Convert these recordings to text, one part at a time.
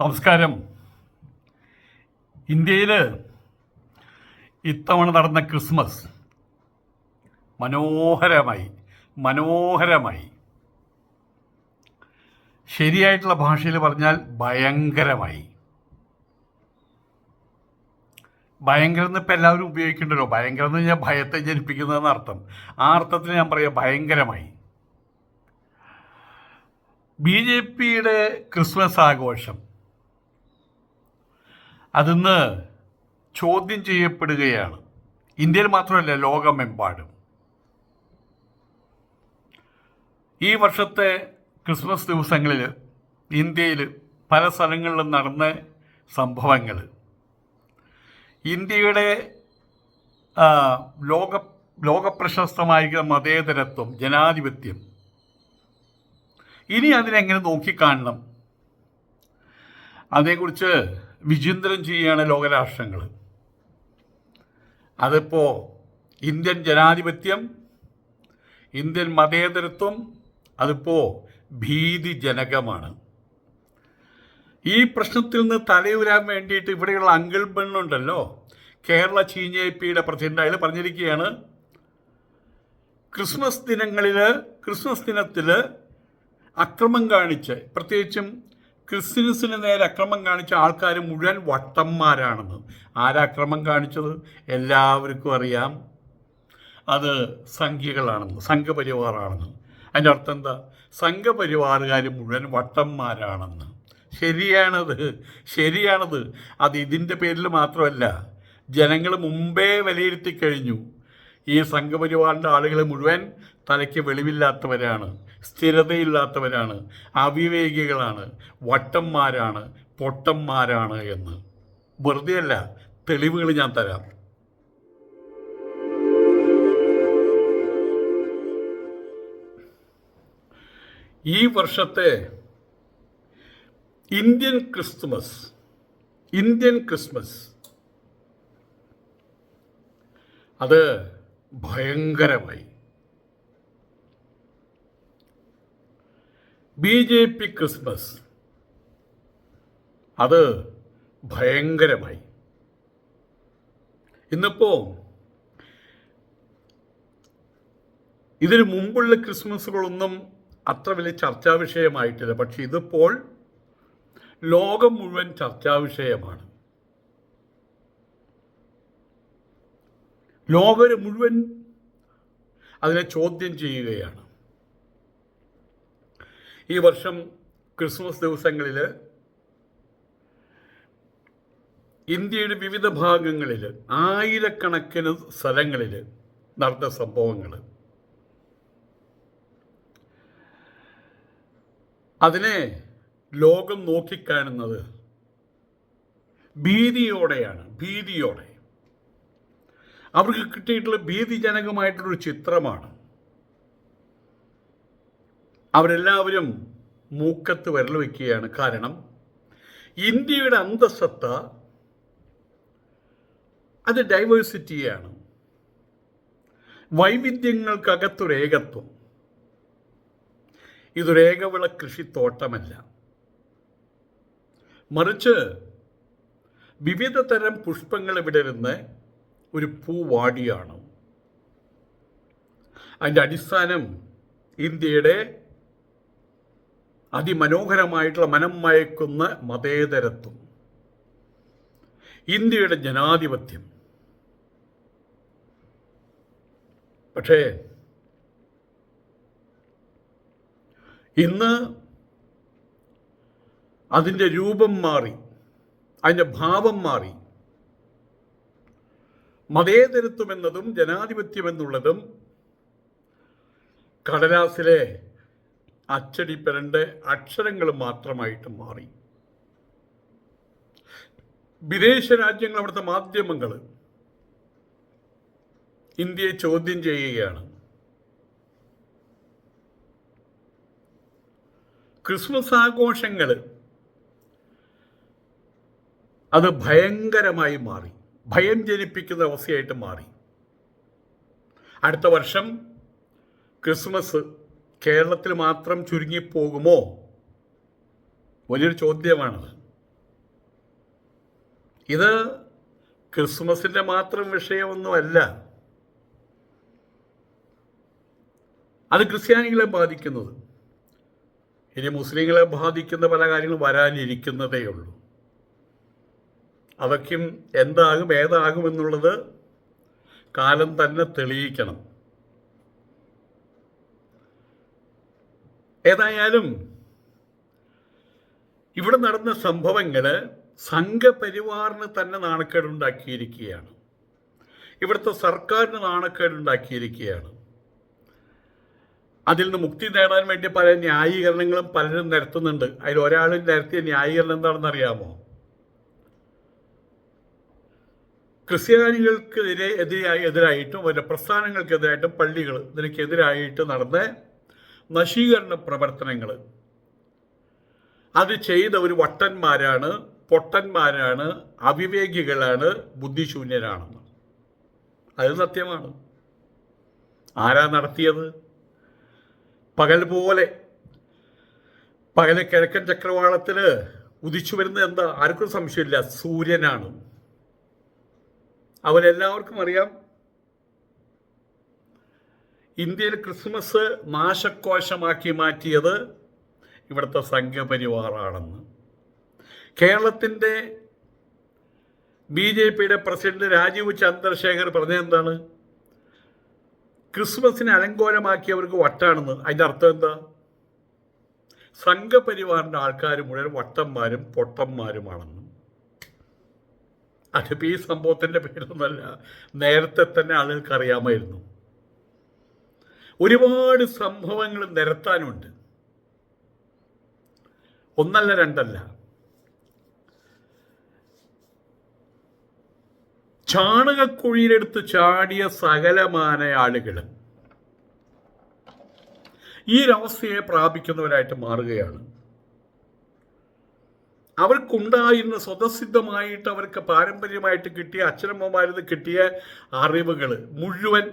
നമസ്കാരം. ഇന്ത്യയിൽ ഇത്തവണ നടന്ന ക്രിസ്മസ് മനോഹരമായി മനോഹരമായി. ശരിയായിട്ടുള്ള ഭാഷയിൽ പറഞ്ഞാൽ ഭയങ്കരമായി. ഭയങ്കരം ഇപ്പം എല്ലാവരും ഉപയോഗിക്കണ്ടല്ലോ. ഭയങ്കരം എന്ന് കഴിഞ്ഞാൽ ഭയത്തെ ജനിപ്പിക്കുന്നതെന്ന് അർത്ഥം. ആ അർത്ഥത്തിൽ ഞാൻ പറയാം ഭയങ്കരമായി. ബി ജെ പിയുടെ ക്രിസ്മസ് ആഘോഷം. അതിന്ന് ചോദ്യം ചെയ്യപ്പെടുകയാണ്. ഇന്ത്യയിൽ മാത്രമല്ല ലോകമെമ്പാടും. ഈ വർഷത്തെ ക്രിസ്മസ് ദിവസങ്ങളിൽ ഇന്ത്യയിൽ പല സ്ഥലങ്ങളിലും നടന്ന സംഭവങ്ങൾ. ഇന്ത്യയുടെ ലോക ലോകപ്രശസ്തമായിരിക്കുന്ന മതേതരത്വം ജനാധിപത്യം. ഇനി അതിനെങ്ങനെ നോക്കിക്കാണണം? അതേക്കുറിച്ച് വിചിന്തനം ചെയ്യുകയാണ് ലോകരാഷ്ട്രങ്ങൾ അതിപ്പോൾ ഇന്ത്യൻ ജനാധിപത്യം ഇന്ത്യൻ മതേതരത്വം അതിപ്പോൾ ഭീതിജനകമാണ്. ഈ പ്രശ്നത്തിൽ നിന്ന് തലയുരാൻ വേണ്ടിയിട്ട് ഇവിടെയുള്ള അങ്കിൾ പെണ്ണുണ്ടല്ലോ കേരള ചീഞ്ഞേപ്പിയുടെ പ്രസിഡന്റ് അയാൾ പറഞ്ഞിരിക്കുകയാണ് ക്രിസ്മസ് ദിനങ്ങളിൽ ക്രിസ്മസ് ദിനത്തിൽ അക്രമം കാണിച്ച് പ്രത്യേകിച്ചും ക്രിസ്ത്യൻസിന് നേരെ അക്രമം കാണിച്ച ആൾക്കാർ മുഴുവൻ വട്ടന്മാരാണെന്ന്. ആരാക്രമം കാണിച്ചത്? എല്ലാവർക്കും അറിയാം. അത് സംഖ്യകളാണെന്ന് സംഘപരിവാറാണെന്ന്. അതിന്റെ അർത്ഥം എന്താ? സംഘപരിവാറുകാർ മുഴുവൻ വട്ടന്മാരാണെന്ന്. ശരിയാണത്. ശരിയാണത്. അത് ഇതിന്റെ പേരിൽ മാത്രമല്ല ജനങ്ങൾ മുമ്പേ വിലയിരുത്തി കഴിഞ്ഞു. ഈ സംഘപരിവാറിന്റെ ആളുകൾ മുഴുവൻ തലയ്ക്ക് വെളിവില്ലാത്തവരാണ്. സ്ഥിരതയില്ലാത്തവരാണ് അവിവേകികളാണ് വട്ടന്മാരാണ് പൊട്ടന്മാരാണ് എന്ന്. വെറുതെ അല്ല തെളിവുകൾ ഞാൻ തരാം. ഈ വർഷത്തെ ഇന്ത്യൻ ക്രിസ്തുമസ് ഇന്ത്യൻ ക്രിസ്മസ് അത് ഭയങ്കരമായി. BJP Christmas. അത് ഭയങ്കരമായി. ഇന്നിപ്പോ ഇതിനു മുമ്പുള്ള ക്രിസ്മസുകളൊന്നും അത്ര വലിയ ചർച്ചാ വിഷയമായിട്ടില്ല. പക്ഷെ ഇതിപ്പോൾ ലോകം മുഴുവൻ ചർച്ചാ വിഷയമാണ്. ലോകം മുഴുവൻ അതിനെ ചോദ്യം ചെയ്യുകയാണ്. ഈ വർഷം ക്രിസ്മസ് ദിവസങ്ങളിൽ ഇന്ത്യയുടെ വിവിധ ഭാഗങ്ങളിൽ ആയിരക്കണക്കിന് സ്ഥലങ്ങളിൽ നടന്ന സംഭവങ്ങൾ അതിനെ ലോകം നോക്കിക്കാണുന്നത് ഭീതിയോടെയാണ് ഭീതിയോടെ. അവർക്ക് കിട്ടിയിട്ടുള്ള ഭീതിജനകമായിട്ടുള്ളൊരു ചിത്രമാണ് അവരെല്ലാവരും മൂക്കത്ത് വിരൽ വയ്ക്കുകയാണ്. കാരണം ഇന്ത്യയുടെ അന്തസത്ത അത് ഡൈവേഴ്സിറ്റിയാണ് വൈവിധ്യങ്ങൾക്കകത്തൊരു ഏകത്വം. ഇതൊരു ഏകവിള കൃഷിത്തോട്ടമല്ല. മറിച്ച് വിവിധ തരം പുഷ്പങ്ങൾ വിടരുന്ന ഒരു പൂവാടിയാണ് അതിന്റെ അടിസ്ഥാനം ഇന്ത്യയുടെ അതിമനോഹരമായിട്ടുള്ള മനം മയക്കുന്ന മതേതരത്വം. ഇന്ത്യയുടെ ജനാധിപത്യം. പക്ഷേ ഇന്ന് അതിന്റെ രൂപം മാറി അതിന്റെ ഭാവം മാറി. മതേതരത്വം എന്നതും ജനാധിപത്യം എന്നുള്ളതും പെരണ്ട് അക്ഷരങ്ങൾ മാത്രമായിട്ട് മാറി. വിദേശ രാജ്യങ്ങൾ അവിടുത്തെ മാധ്യമങ്ങൾ ഇന്ത്യയെ ചോദ്യം ചെയ്യുകയാണ്. ക്രിസ്മസ് ആഘോഷങ്ങൾ അത് ഭയങ്കരമായി മാറി. ഭയം ജനിപ്പിക്കുന്ന അവസ്ഥയായിട്ട് മാറി. അടുത്ത വർഷം ക്രിസ്മസ് കേരളത്തിൽ മാത്രം ചുരുങ്ങിപ്പോകുമോ? വലിയൊരു ചോദ്യമാണത്. ഇത് ക്രിസ്മസിന്റെ മാത്രം വിഷയമൊന്നുമല്ല. അത് ക്രിസ്ത്യാനികളെ ബാധിക്കുന്നത്. ഇനി മുസ്ലിങ്ങളെ ബാധിക്കുന്ന പല കാര്യങ്ങളും വരാനിരിക്കുന്നതേ ഉള്ളൂ. അതൊക്കെയും എന്താകും ഏതാകും എന്നുള്ളത് കാലം തന്നെ തെളിയിക്കണം. ഏതായാലും ഇവിടെ നടന്ന സംഭവങ്ങൾ സംഘപരിവാറിന് തന്നെ നാണക്കേടുണ്ടാക്കിയിരിക്കുകയാണ്. ഇവിടുത്തെ സർക്കാരിന് നാണക്കേടുണ്ടാക്കിയിരിക്കുകയാണ്. അതിൽ നിന്ന് മുക്തി നേടാൻ വേണ്ടി പല ന്യായീകരണങ്ങളും പലരും നിരത്തുന്നുണ്ട്. അതിൽ ഒരാൾ നിരത്തിയ ന്യായീകരണം എന്താണെന്ന് അറിയാമോ ക്രിസ്ത്യാനികൾക്കെതിരെ എതിരായി എതിരായിട്ടും അവരുടെ പ്രസ്ഥാനങ്ങൾക്കെതിരായിട്ടും പള്ളികൾ ഇതിനൊക്കെതിരായിട്ട് നടന്ന നശീകരണ പ്രവർത്തനങ്ങൾ അത് ചെയ്തവർ വട്ടന്മാരാണ് പൊട്ടന്മാരാണ് അവിവേകികളാണ് ബുദ്ധിശൂന്യരാണെന്ന്. അത് സത്യമാണ്. ആരാ നടത്തിയത്? പകൽ പോലെ. പകൽ കിഴക്കൻ ചക്രവാളത്തിൽ ഉദിച്ചു വരുന്ന എന്താ? ആർക്കും സംശയമില്ല. സൂര്യനാണ്. അവരെല്ലാവർക്കും അറിയാം. ഇന്ത്യയിൽ ക്രിസ്മസ് നാശക്കോശമാക്കി മാറ്റിയത് ഇവിടുത്തെ സംഘപരിവാറാണെന്ന്. കേരളത്തിന്റെ ബി ജെ പിയുടെ പ്രസിഡന്റ് രാജീവ് ചന്ദ്രശേഖർ പറഞ്ഞതെന്താണ് ക്രിസ്മസിനെ അലങ്കോലമാക്കിയവർക്ക് വട്ടാണെന്ന്. അതിന്റെ അർത്ഥം എന്താ? സംഘപരിവാറിന്റെ ആൾക്കാർ മുഴുവൻ വട്ടന്മാരും പൊട്ടന്മാരുമാണെന്ന്. അതിപ്പോൾ ഈ സംഭവത്തിന്റെ പേരൊന്നല്ല. നേരത്തെ തന്നെ ആളുകൾക്ക് അറിയാമായിരുന്നു. ഒരുപാട് സംഭവങ്ങൾ നിരത്താനുണ്ട്. ഒന്നല്ല രണ്ടല്ല. ചാണകക്കുഴിയിലെടുത്ത് ചാടിയ സകലമാന ആളുകൾ ഈ ഒരവസ്ഥയെ പ്രാപിക്കുന്നവരായിട്ട് മാറുകയാണ്. അവർക്കുണ്ടായിരുന്ന സ്വതസിദ്ധമായിട്ട് അവർക്ക് പാരമ്പര്യമായിട്ട് കിട്ടിയ അച്ഛനമ്മമാരിൽ കിട്ടിയ അറിവുകൾ മുഴുവൻ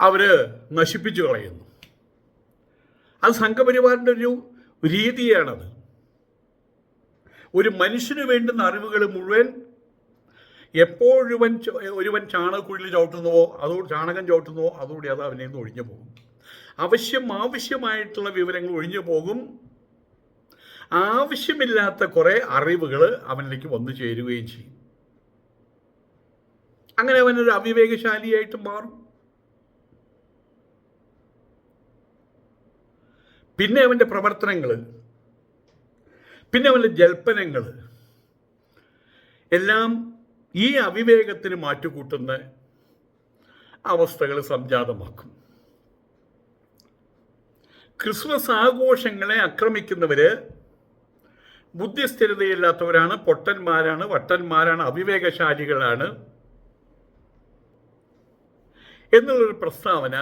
അവർ നശിപ്പിച്ചു കളയുന്നു. അത് സംഘപരിവാറിന്റെ ഒരു രീതിയാണത്. ഒരു മനുഷ്യന് വേണ്ടുന്ന അറിവുകൾ മുഴുവൻ എപ്പോഴുവൻ ഒരുവൻ ചാണകക്കുഴിയിൽ ചവിട്ടുന്നുവോ അതോ ചാണകം ചവിട്ടുന്നുവോ അതോടെ അത് അവനെ നിന്ന് ഒഴിഞ്ഞു പോകും. ആവശ്യം ആവശ്യമായിട്ടുള്ള വിവരങ്ങൾ ഒഴിഞ്ഞു പോകും. ആവശ്യമില്ലാത്ത കുറേ അറിവുകൾ അവനിലേക്ക് വന്നു ചേരുകയും ചെയ്യും. അങ്ങനെ അവനൊരു അവിവേകശാലിയായിട്ട് മാറും. പിന്നെ അവന്റെ പ്രവർത്തനങ്ങൾ പിന്നെ അവന്റെ ജൽപ്പനങ്ങൾ എല്ലാം ഈ അവിവേകത്തിന് മാറ്റുകൂട്ടുന്ന അവസ്ഥകൾ സംജാതമാക്കും. ക്രിസ്മസ് ആഘോഷങ്ങളെ ആക്രമിക്കുന്നവര് ബുദ്ധിസ്ഥിരതയില്ലാത്തവരാണ് പൊട്ടന്മാരാണ് വട്ടന്മാരാണ് അവിവേകശാലികളാണ് എന്നുള്ളൊരു പ്രസ്താവന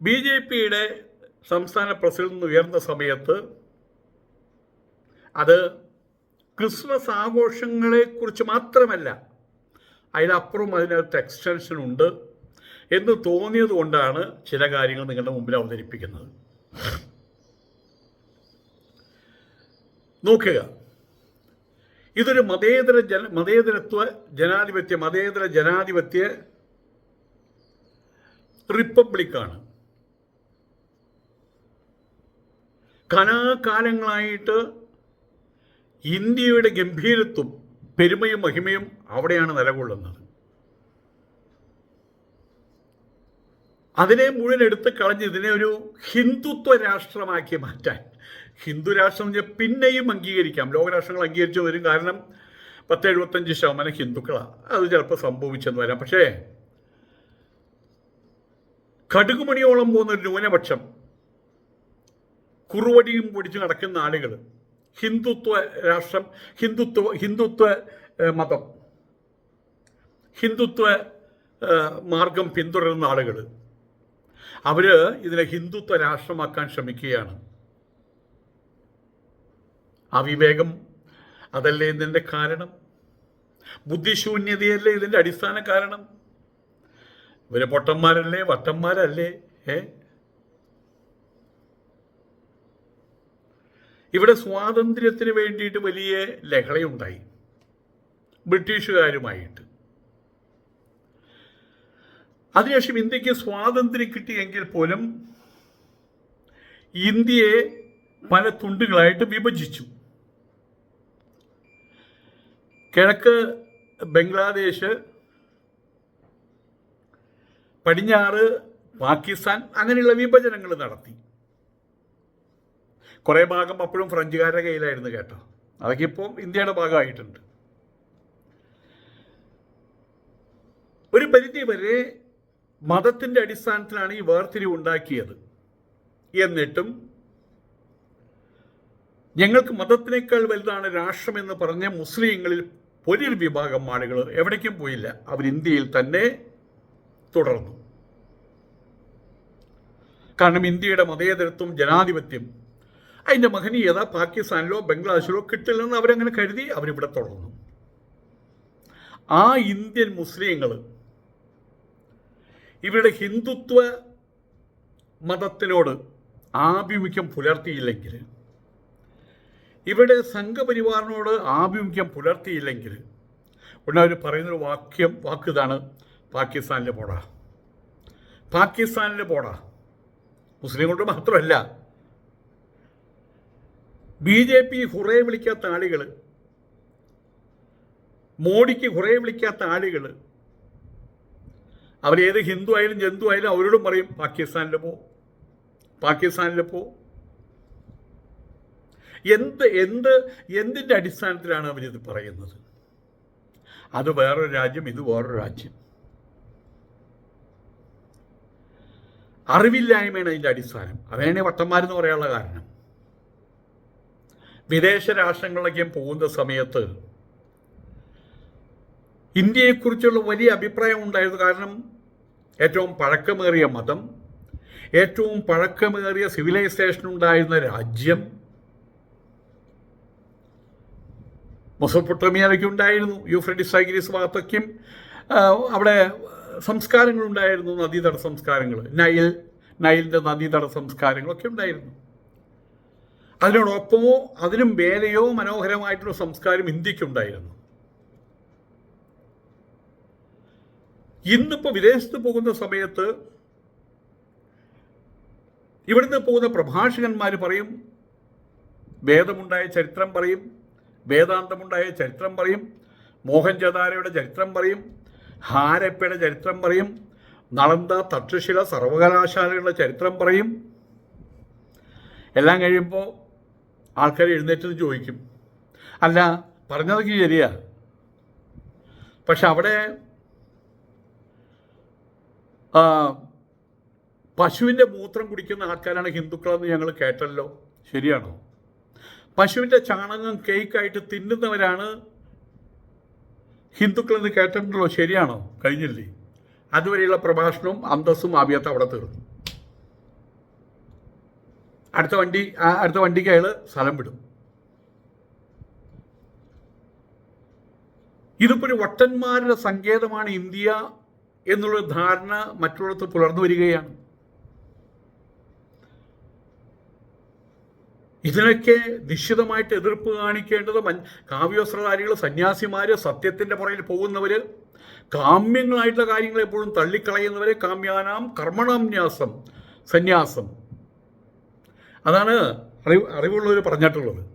ബി ജെ പിയുടെ സംസ്ഥാന പ്രസിഡന്റ് ഉയർന്ന സമയത്ത് അത് ക്രിസ്മസ് ആഘോഷങ്ങളെക്കുറിച്ച് മാത്രമല്ല അതിനപ്പുറം അതിനകത്ത് എക്സ്റ്റൻഷൻ ഉണ്ട് എന്ന് തോന്നിയത് കൊണ്ടാണ് ചില കാര്യങ്ങൾ നിങ്ങളുടെ മുമ്പിൽ അവതരിപ്പിക്കുന്നത്. നോക്കുക ഇതൊരു മതേതര ജന മതേതരത്വ ജനാധിപത്യ മതേതര ജനാധിപത്യ റിപ്പബ്ലിക്കാണ്. കലാകാലങ്ങളായിട്ട് ഇന്ത്യയുടെ ഗംഭീരത്വം പെരുമയും മഹിമയും അവിടെയാണ് നിലകൊള്ളുന്നത്. അതിനെ മുഴുവൻ എടുത്ത് കളഞ്ഞ് ഇതിനെ ഒരു ഹിന്ദുത്വ രാഷ്ട്രമാക്കി മാറ്റാൻ. ഹിന്ദു രാഷ്ട്രം പിന്നെയും അംഗീകരിക്കാം. ലോകരാഷ്ട്രങ്ങൾ അംഗീകരിച്ചു വരും കാരണം പത്ത് എഴുപത്തഞ്ച് ശതമാനം ഹിന്ദുക്കളാണ്. അത് ചിലപ്പോൾ സംഭവിച്ചെന്ന് വരാം. പക്ഷേ കടുകുമണിയോളം പോകുന്ന ഒരു ന്യൂനപക്ഷം കുറുവടിയും പിടിച്ച് നടക്കുന്ന ആളുകൾ. ഹിന്ദുത്വ രാഷ്ട്രം ഹിന്ദുത്വ ഹിന്ദുത്വ ഏഹ്, മതം. ഹിന്ദുത്വ മാർഗം പിന്തുടരുന്ന ആളുകൾ. അവർ ഇതിനെ ഹിന്ദുത്വ രാഷ്ട്രമാക്കാൻ ശ്രമിക്കുകയാണ്. അവിവേകം അതല്ലേ ഇതിന്റെ കാരണം? ബുദ്ധിശൂന്യതയല്ലേ ഇതിന്റെ അടിസ്ഥാന കാരണം? ഇവർ പൊട്ടന്മാരല്ലേ? വട്ടന്മാരല്ലേ? ഏ? ഇവിടെ സ്വാതന്ത്ര്യത്തിന് വേണ്ടിയിട്ട് വലിയ ലഹളയുണ്ടായി. ബ്രിട്ടീഷുകാരുമായിട്ട്. അതിനുശേഷം ഇന്ത്യയ്ക്ക് സ്വാതന്ത്ര്യം കിട്ടിയെങ്കിൽ പോലും ഇന്ത്യയെ പല തുണ്ടുകളായിട്ട് വിഭജിച്ചു. കിഴക്ക് ബംഗ്ലാദേശ് പടിഞ്ഞാറ് പാകിസ്ഥാൻ അങ്ങനെയുള്ള വിഭജനങ്ങൾ നടത്തി. കുറേ ഭാഗം അപ്പോഴും ഫ്രഞ്ചുകാരുടെ കയ്യിലായിരുന്നു കേട്ടോ. അതൊക്കെ ഇപ്പം ഇന്ത്യയുടെ ഭാഗമായിട്ടുണ്ട്. ഒരു പരിധി വരെ മതത്തിന്റെ അടിസ്ഥാനത്തിലാണ് ഈ വേർതിരിവ് ഉണ്ടാക്കിയത്. എന്നിട്ടും ഞങ്ങൾക്ക് മതത്തിനേക്കാൾ വലുതാണ് രാഷ്ട്രം എന്ന് പറഞ്ഞ മുസ്ലിങ്ങളിൽ വലിയൊരു വിഭാഗം ആളുകൾ എവിടേക്കും പോയില്ല. അവർ ഇന്ത്യയിൽ തന്നെ തുടർന്നു. കാരണം ഇന്ത്യയുടെ മതേതരത്വം ജനാധിപത്യം അതിന്റെ മഹനീയത പാകിസ്ഥാനിലോ ബംഗ്ലാദേശിലോ കിട്ടില്ലെന്ന് അവരങ്ങനെ കരുതി അവരിവിടെ തുടർന്നു. ആ ഇന്ത്യൻ മുസ്ലിങ്ങൾ ഇവരുടെ ഹിന്ദുത്വ മതത്തിനോട് ആഭിമുഖ്യം പുലർത്തിയില്ലെങ്കിൽ ഇവിടെ സംഘപരിവാറിനോട് ആഭിമുഖ്യം പുലർത്തിയില്ലെങ്കിൽ ഉടനെ അവർ പറയുന്നൊരു വാക്യം വാക്ക് ഇതാണ് പാകിസ്ഥാനിൽ പോടാ. പാകിസ്ഥാനിൽ പോടാ. മുസ്ലിങ്ങളുടെ മാത്രമല്ല ബി ജെ പി ഹുറേ വിളിക്കാത്ത ആളുകൾ മോഡിക്ക് ഹുറേ വിളിക്കാത്ത ആളുകൾ അവരേത് ഹിന്ദു ആയാലും ജന്തു ആയാലും അവരോടും പറയും പാകിസ്ഥാനിൽ പോ പാകിസ്ഥാനിൽ പോ. എന്ത് എന്ത് എന്തിന്റെ അടിസ്ഥാനത്തിലാണ് അവരിത് പറയുന്നത്? അത് വേറൊരു രാജ്യം ഇത് വേറൊരു രാജ്യം. അറിവില്ലായ്മയാണ് അതിന്റെ അടിസ്ഥാനം. അതാണ് വട്ടന്മാരെന്ന് പറയാനുള്ള കാരണം. വിദേശ രാഷ്ട്രങ്ങളിലേക്കും പോകുന്ന സമയത്ത് ഇന്ത്യയെക്കുറിച്ചുള്ള വലിയ അഭിപ്രായം ഉണ്ടായിരുന്നു കാരണം ഏറ്റവും പഴക്കമേറിയ മതം ഏറ്റവും പഴക്കമേറിയ സിവിലൈസേഷൻ ഉണ്ടായിരുന്ന രാജ്യം മൊസപ്പൊട്ടോമിയയിലൊക്കെ ഉണ്ടായിരുന്നു യൂഫ്രഡിസ് സൈഗ്രീസ് ഭാഗത്തൊക്കെയും അവിടെ സംസ്കാരങ്ങളുണ്ടായിരുന്നു നദീതട സംസ്കാരങ്ങൾ നൈൽ നൈലിന്റെ നദീതട സംസ്കാരങ്ങളൊക്കെ ഉണ്ടായിരുന്നു. അതിനോടൊപ്പമോ അതിനും വേലയോ മനോഹരമായിട്ടുള്ള സംസ്കാരം ഇന്ത്യക്കുണ്ടായിരുന്നു. ഇന്നിപ്പോ വിദേശത്ത് പോകുന്ന സമയത്ത് ഇവിടുന്ന് പോകുന്ന പ്രഭാഷകന്മാർ പറയും വേദമുണ്ടായ ചരിത്രം പറയും വേദാന്തമുണ്ടായ ചരിത്രം പറയും മോഹൻജദാരയുടെ ചരിത്രം പറയും ഹാരപ്പയുടെ ചരിത്രം പറയും നളന്ത തക്ഷശില സർവകലാശാലകളുടെ ചരിത്രം പറയും. എല്ലാം കഴിയുമ്പോൾ ആൾക്കാർ എഴുന്നേറ്റ് നിന്ന് ചോദിക്കും. അല്ല പറഞ്ഞതൊക്കെ ശരിയാ. പക്ഷെ അവിടെ പശുവിന്റെ മൂത്രം കുടിക്കുന്ന ആൾക്കാരാണ് ഹിന്ദുക്കളെന്ന് ഞങ്ങൾ കേട്ടല്ലോ. ശരിയാണോ? പശുവിന്റെ ചാണകം കേക്കായിട്ട് തിന്നുന്നവരാണ് ഹിന്ദുക്കളെന്ന് കേട്ടിട്ടുണ്ടല്ലോ. ശരിയാണോ? കഴിഞ്ഞില്ലേ? അതുവരെയുള്ള പ്രഭാഷണവും അന്തസ്സും ആവിയത്ത് അവിടെ തീർന്നു. അടുത്ത വണ്ടി അടുത്ത വണ്ടിക്ക് അയാൾ സ്ഥലം വിടും. ഇതിപ്പോൾ ഒരു വട്ടന്മാരുടെ സങ്കേതമാണ് ഇന്ത്യ എന്നുള്ള ധാരണ മറ്റുള്ളത് പുലർന്നു വരികയാണ്. ഇതിനൊക്കെ നിശ്ചിതമായിട്ട് എതിർപ്പ് കാണിക്കേണ്ടത് കാവ്യവസ്ത്രധാരികൾ സന്യാസിമാർ സത്യത്തിന്റെ പുറകിൽ പോകുന്നവർ കാമ്യങ്ങളായിട്ടുള്ള കാര്യങ്ങൾ എപ്പോഴും തള്ളിക്കളയുന്നവരെ കാമ്യാനാം കർമ്മണാന്യാസം സന്യാസം. അതാണ് അറിവ് അറിവുള്ളവർ പറഞ്ഞിട്ടുള്ളത്.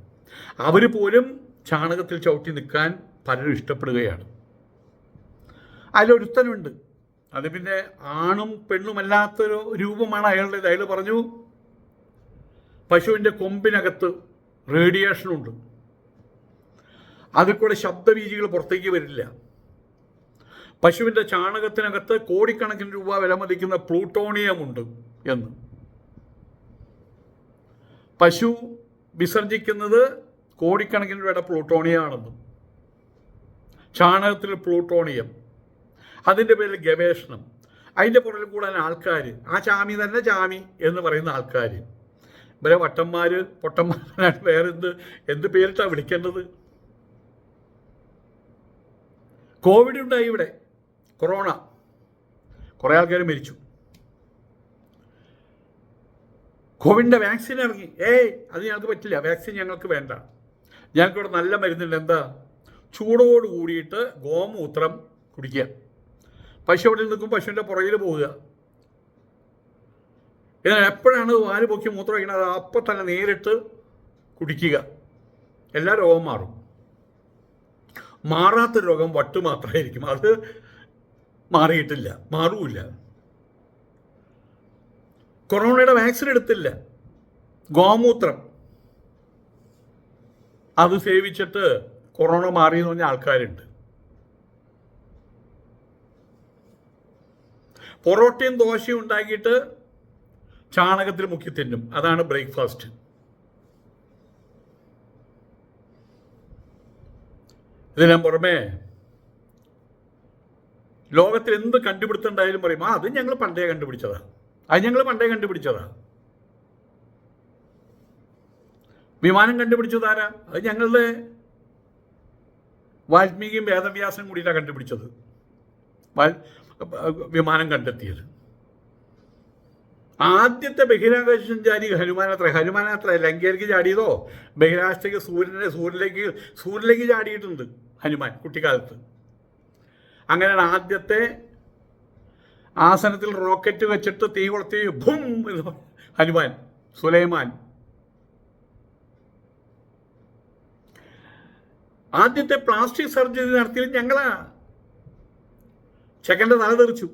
അവർ പോലും ചാണകത്തിൽ ചവിട്ടി നിൽക്കാൻ പലരും ഇഷ്ടപ്പെടുകയാണ്. അതിലൊരുത്തനുണ്ട്. അത് പിന്നെ ആണും പെണ്ണുമല്ലാത്തൊരു രൂപമാണ് അയാളുടേത്. അയാൾ പറഞ്ഞു പശുവിന്റെ കൊമ്പിനകത്ത് റേഡിയേഷനുണ്ട്. അതിൽ കൂടെ ശബ്ദവീചികൾ പുറത്തേക്ക് വരില്ല. പശുവിന്റെ ചാണകത്തിനകത്ത് കോടിക്കണക്കിന് രൂപ വിലമതിക്കുന്ന പ്ലൂട്ടോണിയം ഉണ്ട് എന്ന്. പശു വിസർജിക്കുന്നത് കോടിക്കണക്കിന് രൂപയുടെ പ്ലൂട്ടോണിയമാണെന്നും ചാണകത്തിൽ പ്ലൂട്ടോണിയം അതിന്റെ പേരിൽ ഗവേഷണം അതിന്റെ പുറകിൽ കൂടാൻ ആൾക്കാർ ആ ചാമി തന്നെ ചാമി എന്ന് പറയുന്ന ആൾക്കാർ. ഇവരെ വട്ടന്മാർ പൊട്ടന്മാരാണ്. വേറെ എന്ത് എന്ത് പേരിട്ടാണ് വിളിക്കേണ്ടത്? കോവിഡ് ഉണ്ടായി ഇവിടെ. കൊറോണ. കുറേ ആൾക്കാർ മരിച്ചു. കോവിഡിന്റെ വാക്സിൻ ഇറങ്ങി. ഏയ് അത് ഞങ്ങൾക്ക് പറ്റില്ല. വാക്സിൻ ഞങ്ങൾക്ക് വേണ്ട. ഞങ്ങൾക്കിവിടെ നല്ല മരുന്നുണ്ട് എന്താ? ചൂടോട് കൂടിയിട്ട് ഗോമൂത്രം കുടിക്കുക. പശു അവിടെ നിൽക്കും? പശുവിന്റെ പുറകിൽ പോവുക. എന്നാൽ എപ്പോഴാണ് വാൽ പൊക്കി മൂത്രം വയ്ക്കുന്നത് അപ്പം തന്നെ നേരിട്ട് കുടിക്കുക. എല്ലാ രോഗം മാറും. മാറാത്ത രോഗം വട്ട് മാത്രമായിരിക്കും അത് മാറിയിട്ടില്ല. മാറൂല കൊറോണയുടെ വാക്സിൻ എടുത്തില്ല. ഗോമൂത്രം. അത് സേവിച്ചിട്ട് കൊറോണ മാറിയെന്ന് പറഞ്ഞ ആൾക്കാരുണ്ട്. പൊറോട്ടയും ദോശയും ഉണ്ടാക്കിയിട്ട് ചാണകത്തിൽ മുക്കി തിന്നും. അതാണ് ബ്രേക്ക്ഫാസ്റ്റ്. ഇതിനും പുറമെ ലോകത്തിൽ എന്ത് കണ്ടുപിടുത്തം ഉണ്ടായാലും പറയും ആ അത് ഞങ്ങൾ പണ്ടേ കണ്ടുപിടിച്ചതാ. അത് ഞങ്ങൾ പണ്ടേ കണ്ടുപിടിച്ചതാ. വിമാനം കണ്ടുപിടിച്ചതാരാ അത് ഞങ്ങളുടെ വാൽമീകിയും വേദവ്യാസം കൂടിയിട്ടാണ് കണ്ടുപിടിച്ചത്. വിമാനം കണ്ടെത്തിയത്. ആദ്യത്തെ ബഹിരാകാശ സഞ്ചാരി ഹനുമാനത്ര ഹനുമാനത്ര ലങ്കയിലേക്ക് ചാടിയതോ? ബഹിരാകാശത്തേക്ക് സൂര്യനെ സൂര്യനിലേക്ക് സൂര്യനിലേക്ക് ചാടിയിട്ടുണ്ട് ഹനുമാൻ കുട്ടിക്കാലത്ത്. അങ്ങനെയാണ് ആദ്യത്തെ ആസനത്തിൽ റോക്കറ്റ് വെച്ചിട്ട് തീ കൊളുത്തി ഭും എന്ന് ഹനുമാൻ സുലൈമാൻ. ആദ്യത്തെ പ്ലാസ്റ്റിക് സർജറി നടത്തിയത് ഞങ്ങളാ. ചെക്കന്റെ തല തെറിച്ചു.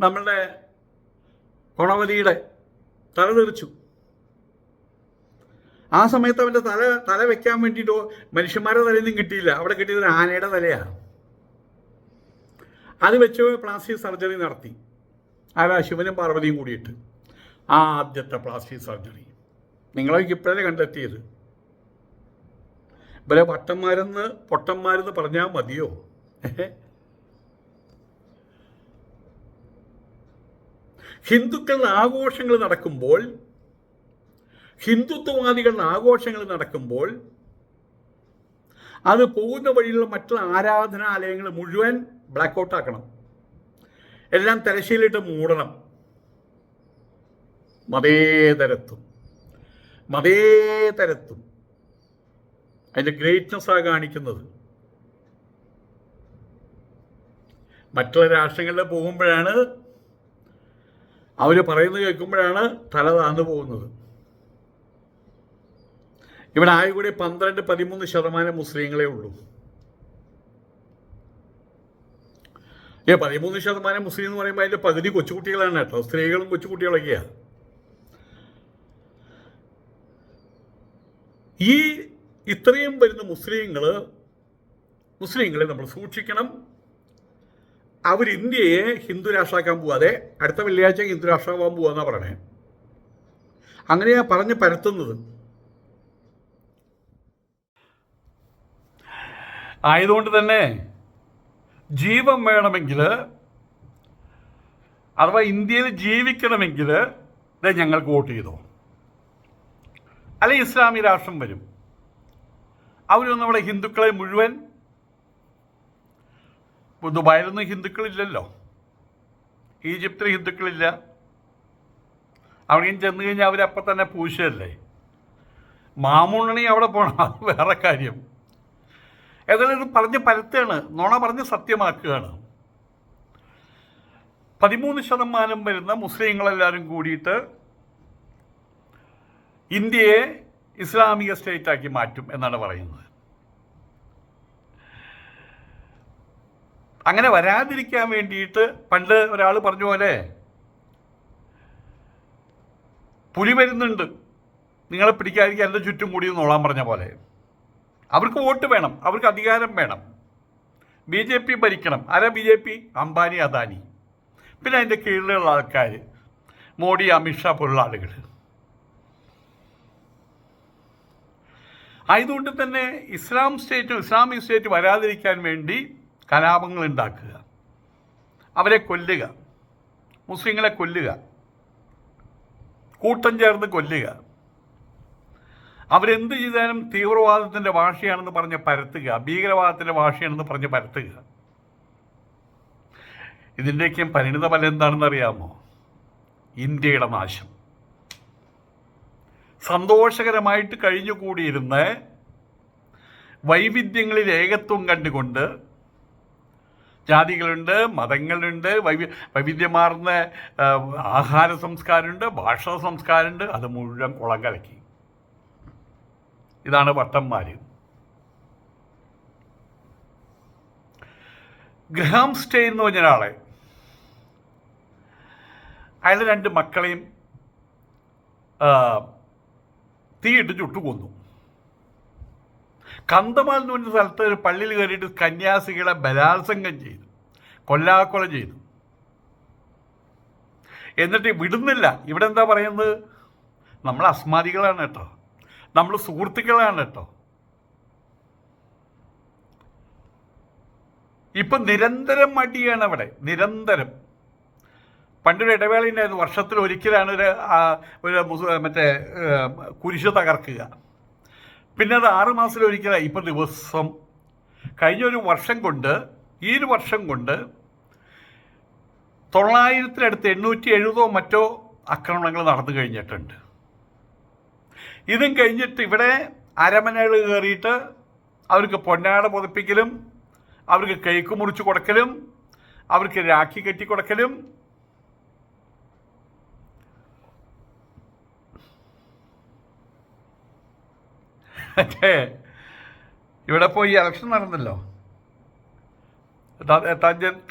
നമ്മളുടെ കൊണവലിയുടെ തല തെറിച്ചു. ആ സമയത്ത് അവന്റെ തല തല വെക്കാൻ വേണ്ടിയിട്ട് മനുഷ്യന്മാരുടെ തലയൊന്നും കിട്ടിയില്ല. അവിടെ കിട്ടിയത് ആനയുടെ തലയാണ് അത് വെച്ച് പ്ലാസ്റ്റിക് സർജറി നടത്തി. ആരാ ശിവനും പാർവതിയും കൂടിയിട്ട്. ആ ആദ്യത്തെ പ്ലാസ്റ്റിക് സർജറി നിങ്ങളെ ഇപ്പോഴേ കണ്ടെത്തിയത്? ഇവരെ വട്ടന്മാരെന്ന് പൊട്ടന്മാരെന്ന് പറഞ്ഞാൽ മതിയോ? ഹിന്ദുക്കളുടെ ആഘോഷങ്ങൾ നടക്കുമ്പോൾ ഹിന്ദുത്വവാദികളുടെ ആഘോഷങ്ങൾ നടക്കുമ്പോൾ അത് പോകുന്ന വഴിയിലുള്ള മറ്റുള്ള ആരാധനാലയങ്ങൾ മുഴുവൻ ബ്ലാക്ക് ഔട്ട് ആക്കണം. എല്ലാം തലശ്ശീലിട്ട് മൂടണം. മതേതരത്വം. മതേതരത്വം. അതിന്റെ ഗ്രേറ്റ്നെസ്സാണ് കാണിക്കുന്നത്. മറ്റുള്ള രാഷ്ട്രങ്ങളിൽ പോകുമ്പോഴാണ് അവർ പറയുന്നത് കേൾക്കുമ്പോഴാണ് തല താന്നു പോകുന്നത്. ഇവിടെ ആകെ പന്ത്രണ്ട് പതിമൂന്ന് ശതമാനം മുസ്ലിങ്ങളെ ഉള്ളൂ. ഏ പതിമൂന്ന് ശതമാനം മുസ്ലിം എന്ന് പറയുമ്പോൾ അതിന്റെ പകുതി കൊച്ചുകുട്ടികളാണ് കേട്ടോ. സ്ത്രീകളും കൊച്ചുകുട്ടികളൊക്കെയാണ് ഈ ഇത്രയും വരുന്ന മുസ്ലിങ്ങൾ മുസ്ലിങ്ങളെ നമ്മൾ സൂക്ഷിക്കണം. അവർ ഇന്ത്യയെ ഹിന്ദു രാഷ്ട്രമാക്കാൻ പോവാതെ അടുത്ത വെള്ളിയാഴ്ച ഹിന്ദു രാഷ്ട്രമാകാൻ പോവാന്നാ പറയണേ. അങ്ങനെയാ പറഞ്ഞ് പരത്തുന്നത്. ആയതുകൊണ്ട് തന്നെ ജീവൻ വേണമെങ്കിൽ അഥവാ ഇന്ത്യയിൽ ജീവിക്കണമെങ്കിൽ ദേ ഞങ്ങൾക്ക് വോട്ട് ചെയ്തോ. അല്ലെ ഇസ്ലാമി രാഷ്ട്രം വരും. അവരും നമ്മുടെ ഹിന്ദുക്കളെ മുഴുവൻ ദുബായിലൊന്നും ഹിന്ദുക്കളില്ലല്ലോ. ഈജിപ്തിൽ ഹിന്ദുക്കളില്ല. അവിടെയും ചെന്ന് കഴിഞ്ഞാൽ അവരപ്പം തന്നെ പൂശയല്ലേ മാമുണ്ണി അവിടെ പോകണം അത് വേറെ കാര്യം. ഏതായാലും ഇത് പറഞ്ഞ് പരത്തുകയാണ് നുണ പറഞ്ഞ് സത്യമാക്കുകയാണ്. പതിമൂന്ന് ശതമാനം വരുന്ന മുസ്ലിങ്ങളെല്ലാവരും കൂടിയിട്ട് ഇന്ത്യയെ ഇസ്ലാമിക സ്റ്റേറ്റാക്കി മാറ്റും എന്നാണ് പറയുന്നത്. അങ്ങനെ വരാതിരിക്കാൻ വേണ്ടിയിട്ട് പണ്ട് ഒരാൾ പറഞ്ഞ പോലെ പുലി വരുന്നുണ്ട്. നിങ്ങളെ പിടിക്കാതിരിക്കാൻ എന്റെ ചുറ്റും കൂടി നോളാൻ പറഞ്ഞ പോലെ. അവർക്ക് വോട്ട് വേണം അവർക്ക് അധികാരം വേണം. ബി ജെ പി ഭരിക്കണം. ആരാ B J P? Ambani Adani. പിന്നെ അതിന്റെ കീഴിലുള്ള ആൾക്കാർ മോഡി അമിത്ഷാ പോലുള്ള ആളുകൾ ആയതുകൊണ്ട് തന്നെ ഇസ്ലാം സ്റ്റേറ്റ് ഇസ്ലാമിക് സ്റ്റേറ്റ് വരാതിരിക്കാൻ വേണ്ടി കലാപങ്ങൾ ഉണ്ടാക്കുക. അവരെ കൊല്ലുക. മുസ്ലിങ്ങളെ കൊല്ലുക. കൂട്ടം ചേർന്ന് കൊല്ലുക. അവരെന്ത് ചെയ്താലും തീവ്രവാദത്തിന്റെ ഭാഷയാണെന്ന് പറഞ്ഞ് പരത്തുക ഭീകരവാദത്തിന്റെ ഭാഷയാണെന്ന് പറഞ്ഞ് പരത്തുക. ഇതിന്റെയൊക്കെ പരിണിത ഫലം എന്താണെന്ന് അറിയാമോ? ഇന്ത്യയുടെ നാശം. സന്തോഷകരമായിട്ട് കഴിഞ്ഞുകൂടിയിരുന്ന വൈവിധ്യങ്ങളിൽ ഏകത്വം കണ്ടുകൊണ്ട് ജാതികളുണ്ട് മതങ്ങളുണ്ട് വൈവി വൈവിധ്യമാർന്ന ആഹാര സംസ്കാരമുണ്ട് ഭാഷാ സംസ്കാരമുണ്ട് അത് മുഴുവൻ കുളം കലക്കി. ഇതാണ് വട്ടന്മാർ ഗ്രഹാം സ്റ്റേ എന്ന് പറഞ്ഞ ഒരാളെ. അയാൾ രണ്ട് മക്കളെയും തീയിട്ട് ചുട്ടുകൊന്നു. കന്തമാൽ എന്ന് പറഞ്ഞ സ്ഥലത്ത് ഒരു പള്ളിയിൽ കയറിയിട്ട് കന്യാസികളെ ബലാത്സംഗം ചെയ്തു. കൊല്ലാക്കൊല ചെയ്തു. എന്നിട്ട് വിടുന്നില്ല. ഇവിടെ എന്താ പറയുന്നത്? നമ്മൾ അസ്മാദികളാണ് കേട്ടോ. നമ്മൾ സുഹൃത്തുക്കളാണ് കേട്ടോ. ഇപ്പൊ നിരന്തരം മടിയാണ് അവിടെ. നിരന്തരം. പണ്ടൊരു ഇടവേള ഉണ്ടായിരുന്നു. വർഷത്തിൽ ഒരിക്കലാണ് ഒരു ഒരു മറ്റേ കുരിശ് തകർക്കുക. പിന്നെ അത് ആറ് മാസത്തിൽ ഒരിക്കലായി ഇപ്പം ദിവസം. കഴിഞ്ഞ ഒരു വർഷം കൊണ്ട് ഈ ഒരു വർഷം കൊണ്ട് തൊള്ളായിരത്തിനടുത്ത് എണ്ണൂറ്റി എഴുപതോ മറ്റോ ആക്രമണങ്ങൾ നടന്നു കഴിഞ്ഞിട്ടുണ്ട്. ഇതും കഴിഞ്ഞിട്ട് ഇവിടെ അരമനകൾ കയറിയിട്ട് അവർക്ക് പൊന്നാട പുതപ്പിക്കലും അവർക്ക് കേക്ക് മുറിച്ച് കൊടുക്കലും അവർക്ക് രാഖി കെട്ടി കൊടുക്കലും. ഇവിടെ പോയി ഇലക്ഷൻ നടന്നല്ലോ.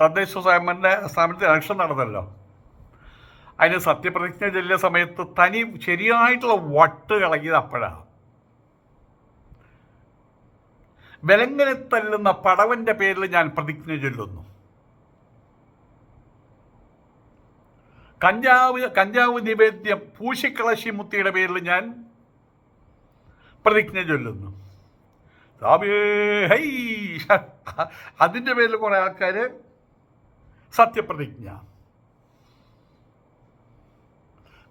തദ്ദേശ സ്വയംഭരണ സ്ഥാപനത്തിൽ ഇലക്ഷൻ നടന്നല്ലോ. അതിന് സത്യപ്രതിജ്ഞ ചൊല്ലിയ സമയത്ത് തനി ശരിയായിട്ടുള്ള വട്ട് കളകിയത് അപ്പോഴാണ്. ബലങ്ങനെ തല്ലുന്ന പടവന്റെ പേരിൽ ഞാൻ പ്രതിജ്ഞ ചൊല്ലുന്നു. കഞ്ചാവ് കഞ്ചാവ് നിവേദ്യം പൂശിക്കളശി മുത്തിയുടെ പേരിൽ ഞാൻ പ്രതിജ്ഞ ചൊല്ലുന്നു. അതിന്റെ പേരിൽ കുറേ ആൾക്കാർ സത്യപ്രതിജ്ഞ.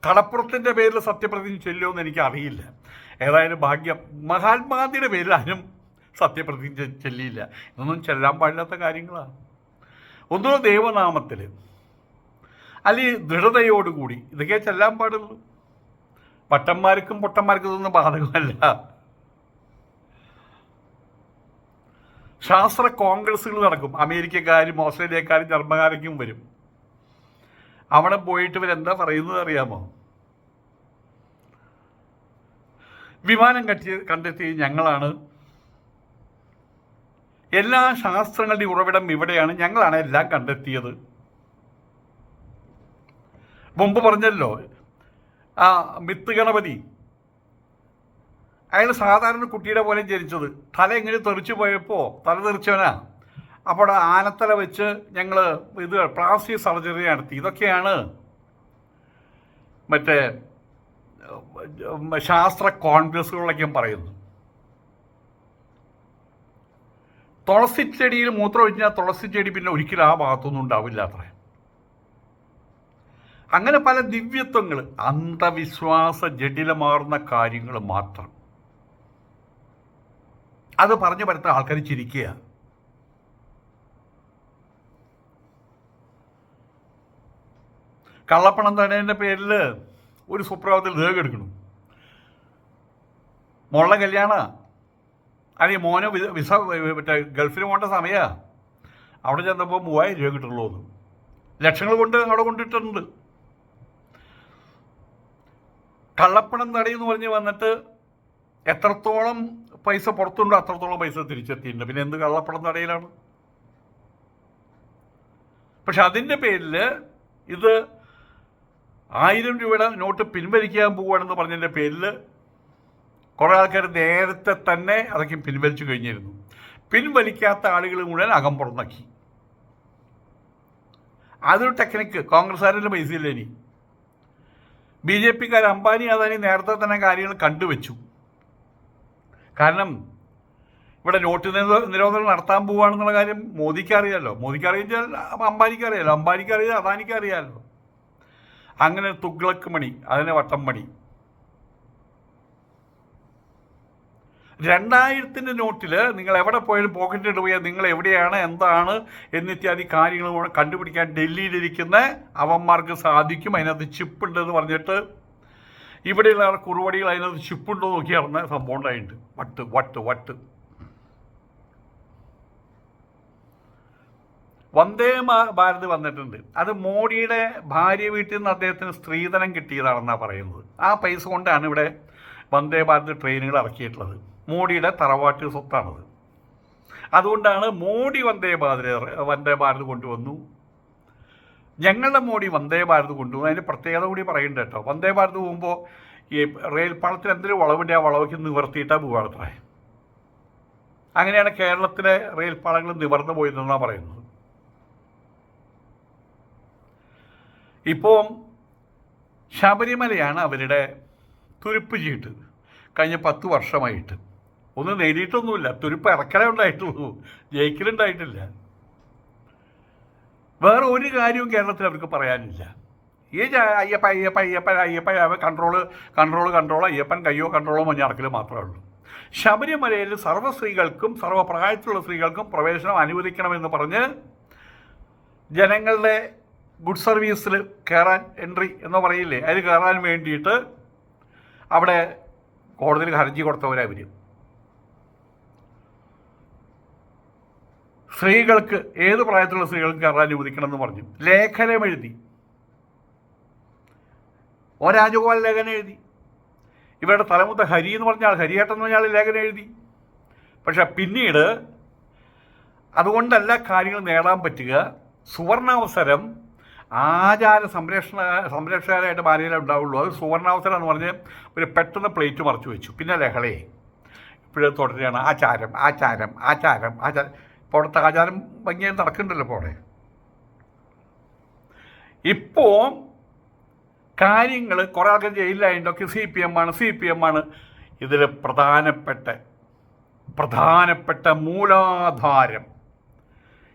കടപ്പുറത്തിന്റെ പേരിൽ സത്യപ്രതിജ്ഞ ചൊല്ലുമെന്ന് എനിക്ക് അറിയില്ല ഏതായാലും ഭാഗ്യം മഹാത്മാഗാന്ധിയുടെ പേരിൽ ആരും സത്യപ്രതിജ്ഞ ചൊല്ലിയില്ല. ഇതൊന്നും ചെല്ലാൻ പാടില്ലാത്ത കാര്യങ്ങളാണ് ഒന്നോ ദൈവനാമത്തിൽ അല്ലെങ്കിൽ ദൃഢതയോടുകൂടി ഇതൊക്കെ ചെല്ലാൻ പാടുള്ളൂ. പട്ടന്മാർക്കും പൊട്ടന്മാർക്കും ഇതൊന്നും ബാധകമല്ല. ശാസ്ത്ര കോൺഗ്രസ്സുകൾ നടക്കും. അമേരിക്കക്കാരും ഓസ്ട്രേലിയക്കാരും ജർമ്മക്കാരൊക്കെ വരും. അവിടെ പോയിട്ട് ഇവരെന്താ പറയുന്നത് അറിയാമോ? വിമാനം കട്ടി കണ്ടെത്തി ഞങ്ങളാണ്. എല്ലാ ശാസ്ത്രങ്ങളുടെ ഉറവിടം ഇവിടെയാണ്. ഞങ്ങളാണ് എല്ലാം കണ്ടെത്തിയത്. മുമ്പ് പറഞ്ഞല്ലോ ആ മിത്ത് ഗണപതി. അയാൾ സാധാരണ കുട്ടിയുടെ പോലെ ജനിച്ചത്. തല എങ്ങനെ തെറിച്ചു പോയപ്പോൾ തല തെറിച്ചവനാ. അപ്പോൾ ആനത്തല വെച്ച് ഞങ്ങൾ ഇത് പ്ലാസ്റ്റിക് സർജറി നടത്തി. ഇതൊക്കെയാണ് മറ്റേ ശാസ്ത്ര കോൺഗ്രസ്സുകളൊക്കെയും പറയുന്നു തുളസി ചെടിയിൽ മൂത്രം ഒഴിഞ്ഞാൽ തുളസി ചെടി പിന്നെ ഒരിക്കലും ആ ഭാഗത്തൊന്നും ഉണ്ടാവില്ല അത്ര. അങ്ങനെ പല ദിവ്യത്വങ്ങൾ അന്ധവിശ്വാസ ജടിലമാർന്ന കാര്യങ്ങൾ മാത്രം. അത് പറഞ്ഞു പരത്ത ആൾക്കാർ ചിരിക്കുക കള്ളപ്പണം തടയുന്ന പേരിൽ ഒരു സുപ്രഭാതത്തിൽ ദേഹം എടുക്കണം. മോളുടെ കല്യാണ അല്ലെങ്കിൽ മോനോ വിസ വിസ മറ്റേ ഗൾഫിന് പോകേണ്ട സമയമാണ് അവിടെ ചെന്നപ്പോൾ മൂവായിരം രൂപ കിട്ടുള്ളൂ എന്ന്. ലക്ഷങ്ങൾ കൊണ്ട് അവിടെ കൊണ്ടിട്ടുണ്ട്. കള്ളപ്പണം തടയെന്ന് പറഞ്ഞ് വന്നിട്ട് എത്രത്തോളം പൈസ പുറത്തുണ്ടോ അത്രത്തോളം പൈസ തിരിച്ചെത്തിയിട്ടുണ്ട്. പിന്നെ എന്ത് കള്ളപ്പണം തടയിലാണ്? പക്ഷെ അതിന്റെ പേരിൽ ഇത് ആയിരം രൂപയുടെ നോട്ട് പിൻവലിക്കാൻ പോവുകയാണെന്ന് പറഞ്ഞതിന്റെ പേരിൽ കുറേ ആൾക്കാർ നേരത്തെ തന്നെ അതൊക്കെ പിൻവലിച്ചു കഴിഞ്ഞിരുന്നു. പിൻവലിക്കാത്ത ആളുകൾ മുഴുവൻ അകം പുറന്നാക്കി അതൊരു ടെക്നിക്ക് കോൺഗ്രസ്സുകാരുടെ പൈസയില്ല ഇനി? ബി ജെ പിക്കാർ അംബാനി അദാനി നേരത്തെ തന്നെ കാര്യങ്ങൾ കണ്ടുവച്ചു. കാരണം ഇവിടെ നോട്ട് നിരോധനം നടത്താൻ പോവുകയാണെന്നുള്ള കാര്യം മോദിക്ക് അറിയാമല്ലോ മോദിക്ക് അറിയിച്ചാൽ അംബാനിക്ക് അറിയാമല്ലോ അംബാനിക്ക് അറിയാം അദാനിക്ക് അറിയാലോ. അങ്ങനെ തുഗ്ലക്ക് മണി അതിനെ വട്ടം മണി. രണ്ടായിരത്തിന്റെ നോട്ടിൽ നിങ്ങൾ എവിടെ പോയാലും പോക്കറ്റ് ഇട്ട് പോയാൽ നിങ്ങൾ എവിടെയാണ് എന്താണ് എന്നിത്യാദി കാര്യങ്ങൾ കൂടെ കണ്ടുപിടിക്കാൻ ഡൽഹിയിലിരിക്കുന്ന അവന്മാർക്ക് സാധിക്കും. അതിനകത്ത് ചിപ്പ് ഉണ്ടെന്ന് പറഞ്ഞിട്ട് ഇവിടെയുള്ള കുറുവടികൾ അതിനകത്ത് ചിപ്പ് നോക്കി നടന്ന സംഭവം ഉണ്ടായിട്ടുണ്ട്. വട്ട് വട്ട് വട്ട്. വന്ദേ ഭാരത് വന്നിട്ടുണ്ട്. അത് മോഡിയുടെ ഭാര്യ വീട്ടിൽ നിന്ന് അദ്ദേഹത്തിന് സ്ത്രീധനം കിട്ടിയതാണെന്നാണ് പറയുന്നത്. ആ പൈസ കൊണ്ടാണ് ഇവിടെ വന്ദേ ഭാരത് ട്രെയിനുകൾ ഇറക്കിയിട്ടുള്ളത്. മോഡിയുടെ തറവാട്ട് സ്വത്താണത്. അതുകൊണ്ടാണ് മോഡി വന്ദേ ഭാരത് വന്ദേ ഭാരത് കൊണ്ടുവന്നു. ഞങ്ങളുടെ മോഡി വന്ദേ ഭാരത് കൊണ്ടുവന്നു. അതിന് പ്രത്യേകത കൂടി പറയുന്നുണ്ട് കേട്ടോ. വന്ദേ ഭാരത് പോകുമ്പോൾ ഈ റെയിൽ പാളത്തിൽ എന്തൊരു വളവിന്റെ ആ വളവയ്ക്ക് നിവർത്തിയിട്ടാണ് പോകാത്രേ അങ്ങനെയാണ് കേരളത്തിലെ റെയിൽ പാളങ്ങൾ നിവർന്നു പോയതെന്നാണ് പറയുന്നത്. ഇപ്പോൾ ശബരിമലയാണ് അവരുടെ തുരുപ്പ് ചീട്ട്. കഴിഞ്ഞ പത്ത് വർഷമായിട്ട്. ഒന്നും നേടിയിട്ടൊന്നുമില്ല തുരുപ്പ് ഇറക്കലേ ഉണ്ടായിട്ടുള്ളൂ. ജയിക്കലുണ്ടായിട്ടില്ല. വേറെ ഒരു കാര്യവും കേരളത്തിൽ അവർക്ക് പറയാനില്ല. ഈ Ayyappa Ayyappa Ayyappa Ayyappa control control control Ayyappan കയ്യോ കൺട്രോളോ മഞ്ഞറക്കൽ മാത്രമേ ഉള്ളൂ. ശബരിമലയിൽ സർവ സ്ത്രീകൾക്കും സർവപ്രായത്തിലുള്ള സ്ത്രീകൾക്കും പ്രവേശനം അനുവദിക്കണമെന്ന് പറഞ്ഞ് ജനങ്ങളുടെ ഗുഡ് സർവീസിൽ കയറാൻ എൻട്രി എന്ന് പറയില്ലേ? അതിൽ കയറാൻ വേണ്ടിയിട്ട് അവിടെ കോടതിയിൽ ഹർജി കൊടുത്തവരവർ സ്ത്രീകൾക്ക് ഏത് പ്രായത്തിലുള്ള സ്ത്രീകൾക്ക് കയറാൻ അനുവദിക്കണം എന്ന് പറഞ്ഞു. ലേഖനം എഴുതി. ഓ രാജഗോപാൽ ലേഖനം എഴുതി. ഇവരുടെ തലമുത്ത ഹരി എന്ന് പറഞ്ഞാൽ ഹരിയേട്ടൻ എന്ന് പറഞ്ഞാൽ ലേഖനം എഴുതി. പക്ഷെ പിന്നീട് അതുകൊണ്ടല്ല കാര്യങ്ങൾ നേടാൻ പറ്റുക. സുവർണാവസരം ആചാര സംരക്ഷണ സംരക്ഷകരായിട്ട് ഭാര്യയിലേ ഉണ്ടാവുള്ളൂ. അത് സുവർണാവസരം എന്ന് പറഞ്ഞ് ഒരു പെട്ടെന്ന് പ്ലേറ്റ് മറച്ചു വെച്ചു. പിന്നെ ലഹളയെ. ഇപ്പോഴും തുടരുകയാണ് ആചാരം ആചാരം ആചാരം ആചാരം. ഇപ്പോൾ അവിടുത്തെ ആചാരം ഭംഗിയായി നടക്കുന്നുണ്ടല്ലോ ഇപ്പോൾ അവിടെ. ഇപ്പോൾ കാര്യങ്ങൾ കുറേ ആൾക്കാർ ജയിലിലായതൊക്കെ സി പി എം ആണ് സി പി എം ആണ്. ഇതിൽ പ്രധാനപ്പെട്ട പ്രധാനപ്പെട്ട മൂലാധാരം.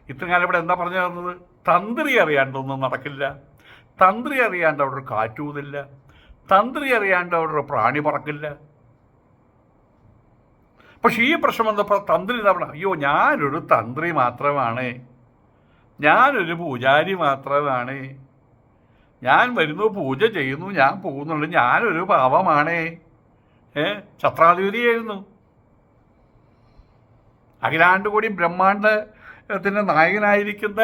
ഇത്രയും കാലം ഇവിടെ എന്താ പറഞ്ഞു തന്നത്? തന്ത്രി അറിയാണ്ടൊന്നും നടക്കില്ല. തന്ത്രി അറിയാണ്ട് അവിടെ ഒരു കാറ്റൂതില്ല. തന്ത്രി അറിയാണ്ട് അവിടെ ഒരു പ്രാണി പറക്കില്ല. പക്ഷെ ഈ പ്രശ്നം വന്നപ്പോൾ തന്ത്രി തവണ അയ്യോ ഞാനൊരു തന്ത്രി മാത്രമാണ്. ഞാനൊരു പൂജാരി മാത്രമാണ്. ഞാൻ വരുന്നു പൂജ ചെയ്യുന്നു ഞാൻ പോകുന്നുണ്ട് ഞാനൊരു പാവമാണേ. ഏ ഛത്രാധിപതിയായിരുന്നു അഖിലാണ്ട് കൂടി ബ്രഹ്മാണ്ടത്തിന്റെ നായകനായിരിക്കുന്ന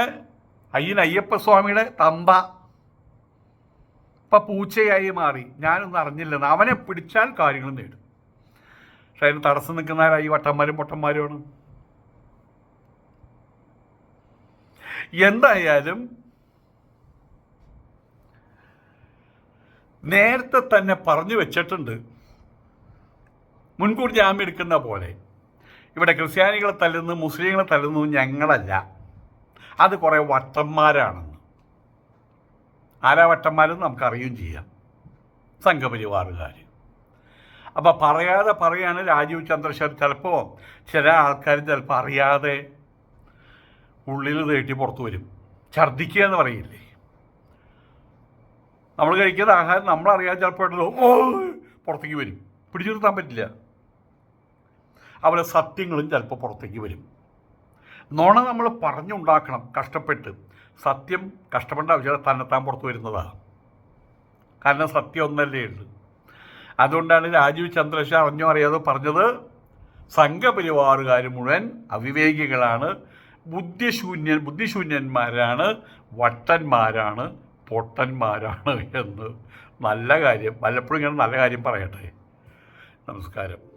അയ്യൻ അയ്യപ്പസ്വാമിയുടെ തമ്പ. ഇപ്പം പൂച്ചയായി മാറി. ഞാനൊന്നും അറിഞ്ഞില്ലെന്ന് അവനെ പിടിച്ചാൽ കാര്യങ്ങൾ നേടും. പക്ഷെ അതിന് തടസ്സം നിൽക്കുന്നവരായി വട്ടന്മാരും പൊട്ടന്മാരുമാണ് എന്തായാലും നേരത്തെ തന്നെ പറഞ്ഞു വെച്ചിട്ടുണ്ട്. മുൻകൂർ ജാമ്യം എടുക്കുന്ന പോലെ. ഇവിടെ ക്രിസ്ത്യാനികളെ തല്ലുന്നു മുസ്ലിങ്ങളെ തല്ലുന്നു ഞങ്ങളല്ല. അത് കുറേ വട്ടന്മാരാണെന്ന്. ആരാ വട്ടന്മാരെന്ന് നമുക്കറിയുകയും ചെയ്യാം. സംഘപരിവാറുകാർ അപ്പോൾ പറയാതെ പറയാണ് രാജീവ് ചന്ദ്രശേഖർ ചിലപ്പോൾ ചില ആൾക്കാർ ചിലപ്പോൾ അറിയാതെ ഉള്ളിൽ തേട്ടി പുറത്തു വരും. ഛർദ്ദിക്കുക എന്ന് പറയില്ലേ? നമ്മൾ കഴിക്കുന്ന ആഹാരം നമ്മളറിയാതെ ചിലപ്പോൾ ഓ പുറത്തേക്ക് വരും. പിടിച്ചു നിർത്താൻ പറ്റില്ല. അവരെ സത്യങ്ങളും ചിലപ്പോൾ പുറത്തേക്ക് വരും. നുണ നമ്മൾ പറഞ്ഞുണ്ടാക്കണം കഷ്ടപ്പെട്ട്. സത്യം കഷ്ടപ്പെട്ട ആവശ്യമില്ല തന്നെത്താൻ പുറത്ത് വരുന്നതാണ് കാരണം സത്യം ഒന്നല്ലേ ഉള്ളൂ. അതുകൊണ്ടാണ് രാജീവ് ചന്ദ്രശ അറിഞ്ഞോ അറിയാതെ പറഞ്ഞത് സംഘപരിവാറുകാർ മുഴുവൻ അവിവേകികളാണ് ബുദ്ധിശൂന്യൻ ബുദ്ധിശൂന്യന്മാരാണ് വട്ടന്മാരാണ് പൊട്ടന്മാരാണ് എന്ന്. നല്ല കാര്യം. വല്ലപ്പോഴും ഇങ്ങനെ നല്ല കാര്യം പറയട്ടെ. നമസ്കാരം.